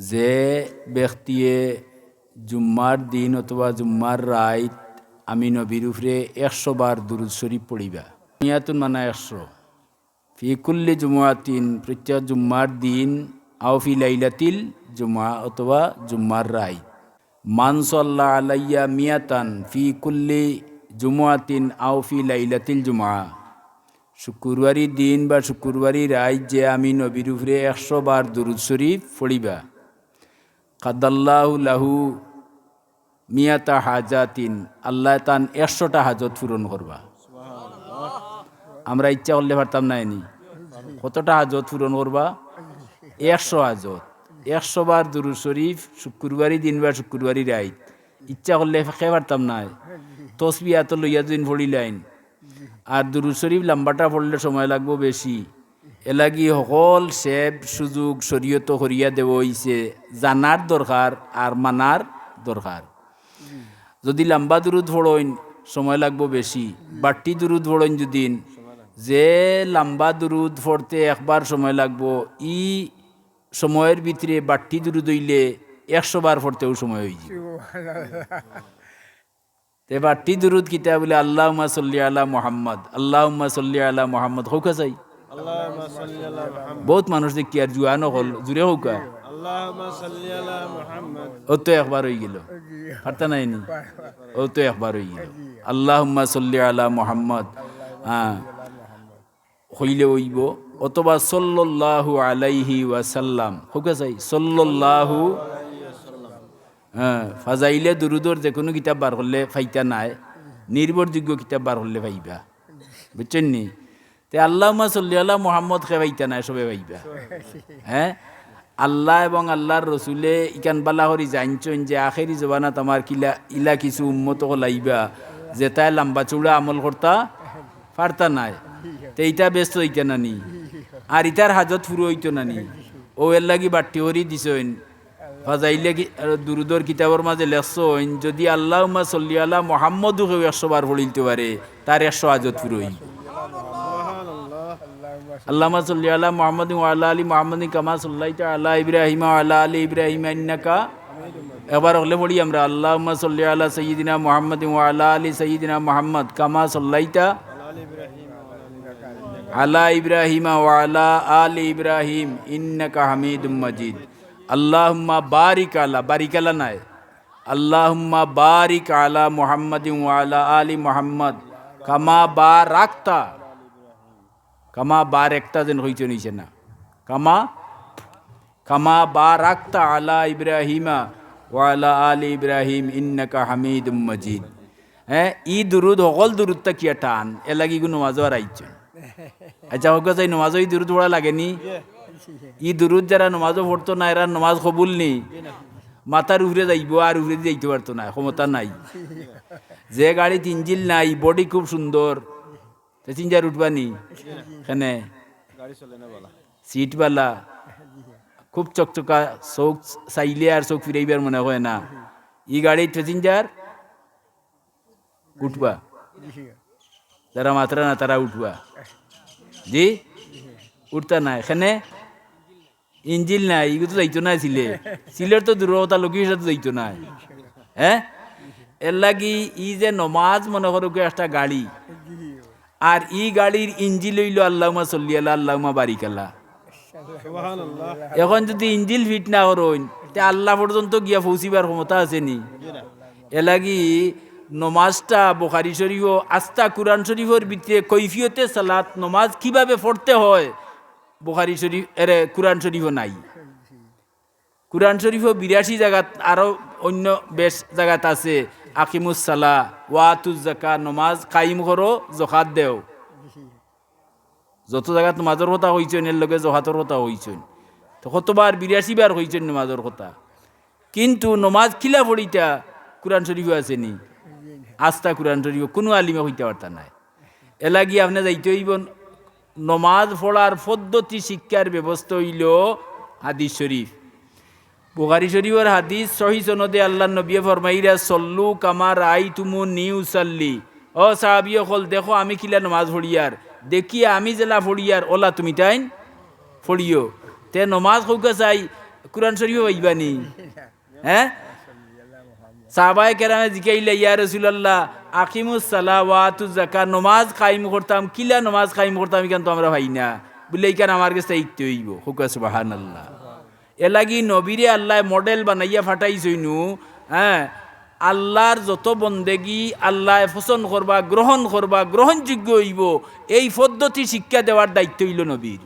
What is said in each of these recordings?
যে ব্যক্তিয়ে জুম্মার দিন অথবা জুম্মার রাইত আমি নবীর উপরে একশো বার দুরুদ শরীফ পড়িবা। মিয়াতুন মানা একশো। ফি কুল্লি জুমাতিন প্রত্যেক জুম্মার দিন, আও ফি লাইলাতিল জুমা অথবা জুম্মার রাইত। মানসল্লা আলাইয়া মিয়াতান, ফি কুল্লি জুমাতিন আও ফি লাইলাতিল জুমা শুক্রবারী দিন বা শুক্রবারী রাত যে আমি নবীর উপরে একশো বার দুরুদ শরীফ পড়িবা। কাদাল্লাহু লাহু মিয়াতা হাজাতিন, আল্লাহ তান একশোটা হাজত পূরণ করবা। আমরা ইচ্ছা করলে পারতাম না এনি। কতটা হাজত পূরণ করবা? একশো হাজত। একশো বার দুরুদ শরীফ শুক্রবারী দিন বা শুক্রবারী রাত ইচ্ছা করলে খেয়ে পারতাম না। তসবি এত লইয়া দিন পড়িলাইন আর দুরুদ শরীফ লম্বাটা পড়লে সময় লাগবো বেশি। এলাগি সকল সেব সুযোগ শরীয়ত করিয়া দেব হইছে জানার দরকার আর মানার দরকার। যদি লম্বা দুরুদ ফড়ইন সময় লাগবো বেশি। বাট্টি দুরুদ ফড়ইন যদিন যে লম্বা দুরুদ ফড়তে একবার সময় লাগবো, ই সময়ের ভিতরে বাট্টি দুরুদ হইলে একশো বার ফড়তেও সময় হয়ে যায় তে বাট্টি দুরুদ কিতা বলে আল্লাহ সাল্লি আলা মোহাম্মদ আল্লাহ সাল্লি আলা মোহাম্মদ, হৌকা চাই। বহুত মানুষ দেখি আর জুয়া নকল জুড়ে হোক ও তো একবার হয়ে গেল। পারতা নাই ও তো একবার হয়ে গেল। আল্লাহ সাল্লি আলা মোহাম্মদ। হ্যাঁ হইলে হইব। অথবা সল্লাহু আলাইহি ওয়াসাল্লাম। হোক চাই সল্লাহু হ্যাঁ ফাজাইলে দুরুদর যে কোনো কিতাব বার করলে ফাইতা নাই। নির্ভরযোগ্য কিতাব বার করলে পাইবা বুঝছেন নি? তে আল্লাহ মাসল্লি আল্লাহ মোহাম্মদ খেবাইতে না সবে ভাইবা। হ্যাঁ? আল্লাহ এবং আল্লাহর রসুলে ইকান বালাহরি জানছেন যে আখেরি জবানাত তোমার কিলা, ইলা কিছু উন্মত হলাইবা যে তাই লম্বা চূড়া আমল করতা পারতা নাই। তে ইটা ব্যস্ত হইতে না নি। আর ইটার হাজত ফুরু হইত না নি। ও এর লাগি বাট্টি হরি দিছেন। ফাজাইলে দুরুদর কিতাবর মাঝে লেখছেন, যদি আল্লাহ সল্লি আল্লাহ মোহাম্মদ হয়ে একশো বার ফলিলতে পারে, তার একশো হাজত ফুরু হইব। আল্লামা সাল্লি আলা মোহাম্মদ আল্লাহ আলী মোহাম্মদ কামা সাল্লাই আল্লাহ ইব্রাহিম আল্লাহ আলী ইব্রাহিম ইন্নাকা এবার হলে পড়ি আমরা আল্লাহ সাল্লি আলা সঈদিনা মোহাম্মদ আল্লাহ আলী সঈদিনা মোহাম্মদ কামা সাল্লাইতা আলা ইব্রাহিম আলা আলী ইব্রাহিম ইন্নাকা হামিদ মজিদ। আল্লাহুম্মা বারিক আলা বারিক আলা নাই। আল্লাহুম্মা বারিক আলা মোহাম্মদ আলা আলী মোহাম্মদ কামা বা রাখতা কামা বার একটা যেন হইতে নিছে না কামা কামা বা রাখতা আলা ইব্রাহিমা ওয়ালা আল ইব্রাহিম ইন্নাকা হামিদ মজিদ হ্যাঁ ই দুরুদ সকল দুরুদটা কি টান এ লাগি গু নমাজও আর আইছে আচ্ছা হোক চাই নমাজও ই দুরুদ পড়া লাগেনি ই দুরুদ যারা নমাজও পড়তো না এরা নমাজ কবুল নি মাথার উপরে যাইব আর উপরে যাইতে পারতো না ক্ষমতা নাই যে গাড়িতে ইঞ্জিল নাই বডি খুব সুন্দর প্যাসেঞ্জার উঠবানি। এখানে গাড়ি না বলা। খুব চকচকা চোখ চাইলে আর চোখ ফিরাইবার মনে হয় না। ই গাড়ির প্যাসেঞ্জার উঠবা। যারা মাত্রা না তারা উঠবা। জি? উঠতা না। এখানে ইঞ্জিল নাই ইগো তো যাইতো না সিলে। সিলের তো দূরতা লোকের সাথে যাইতো না। হ্যাঁ এর লাগি ই যে নমাজ মনে করো একটা গাড়ি। আর ই গাড়ির ইঞ্জিল হইল আল্লাহমা চল্লি আল্লাহ আল্লাহমা বারিকাল্লাহ এখন যদি ইঞ্জিল ফিট না করইন তে আল্লাহ পর্যন্ত গিয়া পৌঁছিবার ক্ষমতা আছে নি। এলাগি নমাজটা বোখারি শরীফ আস্তা কুরআন শরীফের ভিতরে কৈফিয়তে সালাত, নমাজ কীভাবে পড়তে হয়, বোখারি শরীফ, এরে কুরআন শরীফও নাই। কুরআন শরীফও বিরাশি জায়গাত আরও অন্য বেশ জায়গাত আছে। আকিমুসালা ওয়াতুজ জাকা নমাজ কাইম করো জখাত দেও। যত জায়গাত নমাজর কথা হইছেন এর লগে জহাতর কথা হইছেন তো কতবার বিরাশি বার হইছেন নমাজর কথা। কিন্তু নমাজ খিলা পড়িতা কোরআন শরীফও আছে নি? আস্থা কোরআন শরীফ, কোনো আলিমে হইতে পারতা নাই। এলাগি আপনি যাইতে হইব, নমাজ পড়ার পদ্ধতি শিক্ষার ব্যবস্থা হইল হাদিস শরীফ। বুখারি শরীফের হাদিস, সহি সনদে আল্লাহ নবী ফরমাইরা, সল্লু কামার আই তুমু নিউ সাল্লি ও সাহাবি হল দেখো, আমি কিলা নমাজ ফড়িয়ার দেখি আমি জেলা ফড়িয়ার ওলা তুমি তাইন ফড়িও তে নমাজ হৌকা চাই কোরআন শরীফ পাইবানি হ্যাঁ সাহাবায়ে কেরামে জিকাইলে, ইয়া রসুলাল্লাহ, আকিমুস সালাওয়াতু জাকা নমাজ কায়েম করতাম, কিলা নমাজ কায়েম করতাম ইখান তো আমরা ভাই না। বলে ইখান আমার কাছে ইকতে হইব। হুকা সুবহানাল্লাহ। এলাগি নবীরে আল্লাহ মডেল বানাইয়া ফাটাইছইনু হ্যাঁ? আল্লাহর যত বন্দেগি আল্লাহ পছন্দ করবা, গ্রহণ করবা, গ্রহণযোগ্য হইব, এই পদ্ধতি শিক্ষা দেওয়ার দায়িত্ব হইল নবীর।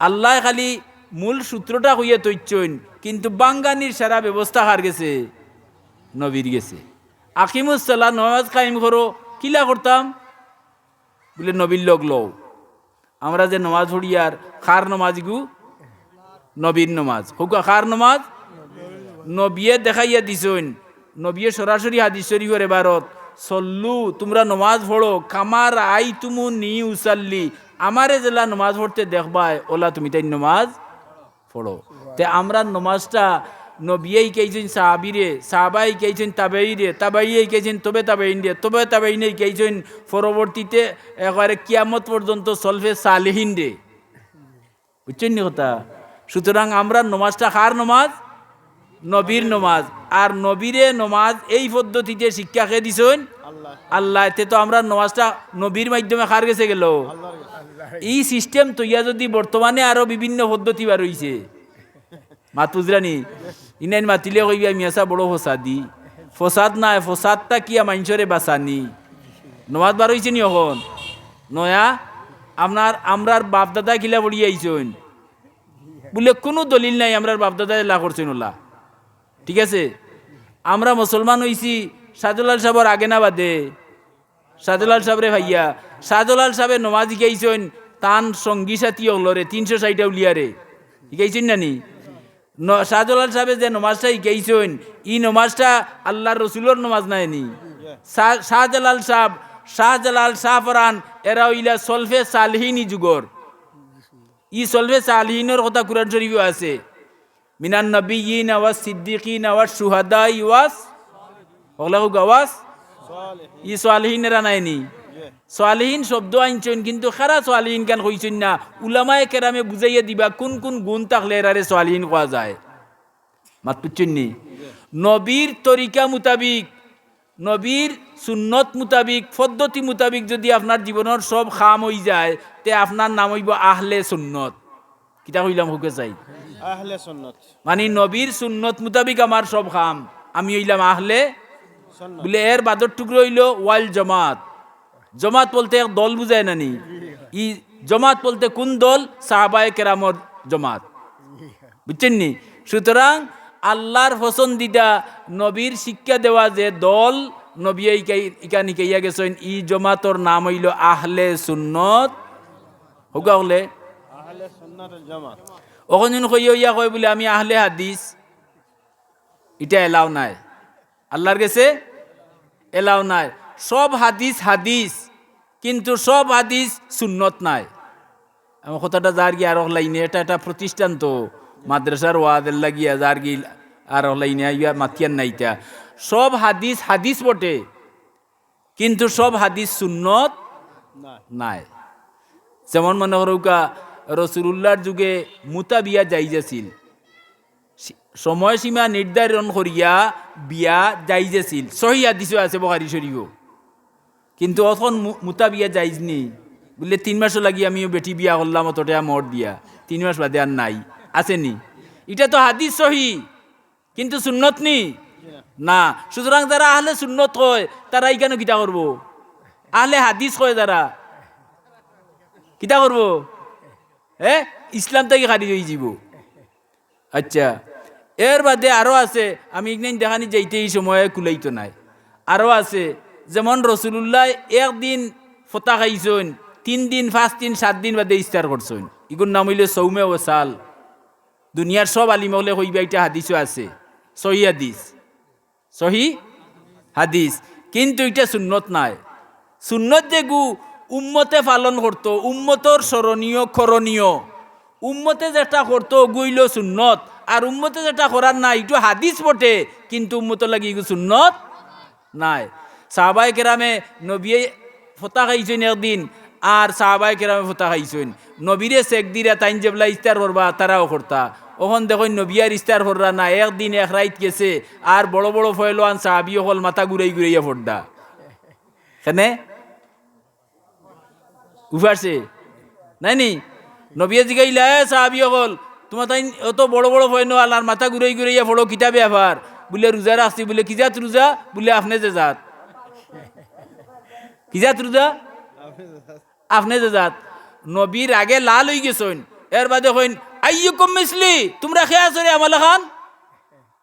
আল্লাহ খালি মূল সূত্রটা হইয়া তৈচ্ছইন, কিন্তু বাঙ্গানির সারা ব্যবস্থা হার গেছে? নবীর গেছে। আকিমুসাল্লাহ নমাজ কায়েম করো কিলা করতাম? বলে, নবীর লোক লও। আমরা যে নমাজ পড়ি আর খার নমাজ গু নবীর নমাজ। হুকা খার নমাজ? নবিয়ে দেখাইয়া দিছইন নবিয়ে সরাসরি হাদিস শরীফের এবারত, সল্লু, তোমরা নমাজ পড়ো, কামার আই তুমু নি উসাল্লি, আমারে জেলা নমাজ পড়তে দেখবাই ওলা তুমি তাই নমাজ পড়ো। তে আমরা নমাজটা নবিয়েই কেইছেন সাহাবিরে, সাহাবাই কেইছেন তাবেইরে তাবাইয়ে কেইছেন তবে তাবেইন রে তবে তাবেইনে কেইছেন পরবর্তীতে একেবারে কিয়ামত পর্যন্ত সলফে সালেহিন রে বুঝছেন কথা? সুতরাং আমরা নমাজটা কার নমাজ? নবীর নমাজ। আর নবীরে নমাজ এই পদ্ধতিতে শিক্ষা খেয়ে দিছেন? আল্লাহ। এতে তো আমরা নমাজটা নবীর মাধ্যমে খার গেছে গেল? এই সিস্টেম তৈয়া যদি বর্তমানে আরও বিভিন্ন পদ্ধতি বার হইছে মাত বুঝরানি ইনাইন মাতিলে কইবি মিয়াসা বড় ফসাদি। ফসাদ নাই ফসাদটা কি মানুষরে বাঁচানি? নমাজ বার হইছে নি এখন নয়া আপনার আমরার বাপ দাদা কিলা আইছেন বলে, কোনো দলিল নাই আমরার বাপ দাদা লা করছেন ওলা। ঠিক আছে? আমরা মুসলমান হইছি সাজুলাল সাহর আগে না বাদে। সাজুলাল সাহেবরে ভাইয়া সাজুলাল সাহেবে নমাজ শিখাইছেন তান সঙ্গী সাথী হলরে তিনশো ষাটটা উলিয়ারে শিখাইছেন না নি? শাহজালাল সাহেবে যে নমাজটা শিখাইছেন ই নমাজটা আল্লাহর রসুলোর নমাজ নাই নি। শাহ- শাহজালাল সাহেব, শাহজালাল শাহফরান, এরা ইলা সলফে সালহিনী যুগর। ই চলবে সালিনের কথা কুরআন শরীফে আছে মিনান নবীন আওয়াজ সিদ্দিকিন আওয়াজ সুহাদা ইওয়াস ওগুলা হোক আওয়াজ ই সোয়ালহীনেরা নাইনি সোয়ালহীন শব্দ আনছেন কিন্তু খারা সোয়ালহীন কেন কইছেন না উলামায় কেরামে বুঝাইয়া দিবা কোন কোন গুণ থাকলে এরারে সোয়ালহীন কোয়া যায় মাত পুচ্ছেন নবীর তরিকা মোতাবিক নবীর সুন্নত মোতাবিক পদ্ধতি মোতাবিক যদি আপনার জীবনের সব খাম হয়ে যায় তে আপনার নাম হইব আহলে সুন্নত। কিতা কইলাম হুকে চাই? আহলে সুন্নত। মানে নবীর সুন্নত মোতাবিক আমার সব খাম। আমি হইলাম আহলে বলে এর বাদর টুকরো হইল ওয়াল জমাত। জমাত বলতে এক দল বুঝায় না নি? ই জমাত বলতে কোন দল? সাহাবায়ে কেরামর জমাত। বুঝছেন নি? সুতরাং আল্লাহর পছন্দিদা নবীর শিক্ষা দেওয়া যে দল নবী ইকা নিকাইয়া গেছেন? ই জমাতর নাম হইল আহলে সুন্নত। হোগা হলে? অখন যেন কইয়া ইয়া কয় বলে আমি আহলে হাদিস। এটা এলাও নাই। আল্লাহর গেছে এলাও নাই। সব হাদিস হাদিস কিন্তু সব হাদিস সুন্নত নাই। আমার কথাটা যার গিয়ে আর লাইনে এটা একটা প্রতিষ্ঠান তো। মাদ্রাসার ওয়াদের লাগিয়া যার গি আর লাইনে ইয়া মাতিয়ান নাইতা। সব হাদিস হাদিস বটে, কিন্তু সব হাদিস সুন্নত নাই। যেমন মনে করুকা রসুল্লাহর যুগে মুতা বিয়া যাইজাছিল সময়সীমা নির্ধারণ করিয়া বিয়া যাইজাছিল সহি আদিস আছে বহারি শরীফও। কিন্তু অখন মু- মুতা বিয়া যাইজনি বললে তিন মাস লাগি আমিও বেটি বিয়া করলাম অতটা মর দিয়া। তিন মাস বাদে আর নাই। আসেনি এটা তো হাদিস সহি। কিন্তু সুন্নত নি? না। সুতরাং যারা আহলে সুন্নত কয়, তারা কেন কিতা করব? আহলে হাদিস কয় যারা। কিতা করব? এ? ইসলাম থেকে খারিজ হয়ে যাব। আচ্ছা। এর বাদে আরও আছে, আমি ইগনাইন দেখানি যাইতে এই সময়ে কুলাইতো নাই। আরও আছে, যেমন রসুল্লাহ একদিন ফতা খাইছন তিন দিন পাঁচ দিন সাত দিন বাদে ইস্তার করছন। ইগুর নাম হইলে সৌমে ও সাল দুনিয়ার সব আলিমলে কইবা এটা হাদিসও আছে। সহি হাদিস। সহি হাদিস। কিন্তু এটা সুন্নত নাই। সুন্নত যেগু উম্মতে পালন করতো, উম্মতর স্মরণীয় করণীয় উম্মতে যেটা করতো গুইল সুন্নত। আর উম্মতে যেটা করার নাই একটু হাদিস বটে, কিন্তু উম্মত লাগি এগু সুন্নত নাই। সাহাবাই কেরামে নবিয়ে ফতা একদিন। আর সাহাবাই কেরামে ফোতা খাইছেন। নবীরে চেক দিরা তাইন যেবলা ইস্তার করবা, তারাও করতা। ওখন দেখুন নবিয়ার ইস্তার কররা না, একদিন এক রাইত গেছে, আর বড় বড় ফয়লোয়ান সাহাবি হল মাথা ঘুরাই ঘুরাইয়া ফোরদা কেনে? উফারছে? নাই নি নবিয়া জিগাইলা সাহাবি হল তোমার তাই অত বড় বড় ফয়নো আল্লাহর মাথা ঘুরাই ঘুরাইয়া ফোড়ো কিতাবে আবার বলে রোজা রাখছি, বলে কি জাত রোজা? বলে আপনি যে জাত। কি জাত রোজা? আপনি যে জাত, নবীর আগে লাল হয়ে গেছেন, এর বাদে কইন, আইয়ুকুম মিসলি, তোমরা খেয়ে আছো রে আমালা খান?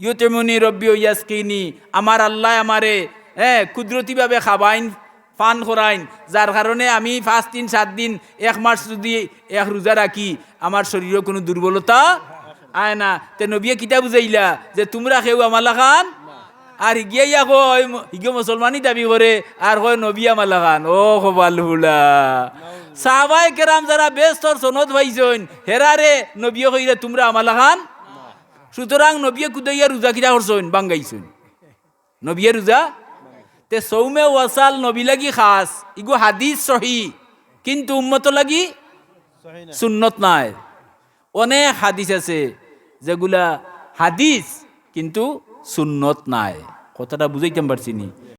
ইউতেমুনি রব্বি ইয়াসকিনি, আমার আল্লাহ আমারে হ্যাঁ কুদরতিভাবে খাবাইন, পান করাইন, যার কারণে আমি পাঁচ দিন, সাত দিন, এক মাস যদি এক রোজা রাখি, আমার শরীরে কোনো দুর্বলতা আয় না। তে নবিয়ে কিতা বুঝাইলা যে, তোমরা খেউ আমালা খান? আর হিগিয়া ইয়া কয় হিগে মুসলমানই দাবি করে আর কয় নবী আমালা খান ও কবাল হুলা সাহাবাই কেরাম যারা বেস্তর সনদ ভাইছইন হেরারে নবিয়ে কইরা তোমরা আমালা খান সুতরাং নবিয়ে কুদাইয়া রোজা কিরা করছইন বাঙ্গাইছইন নবিয়ে রোজা তে সৌমে ওয়াসাল নবী লাগি খাস। ইগু হাদিস সহি কিন্তু উম্মত লাগি সুন্নত নাই। অনেক হাদিস আছে যেগুলা হাদিস কিন্তু সুন্নত নাই। কথাটা বুঝাইতে পারছি নি।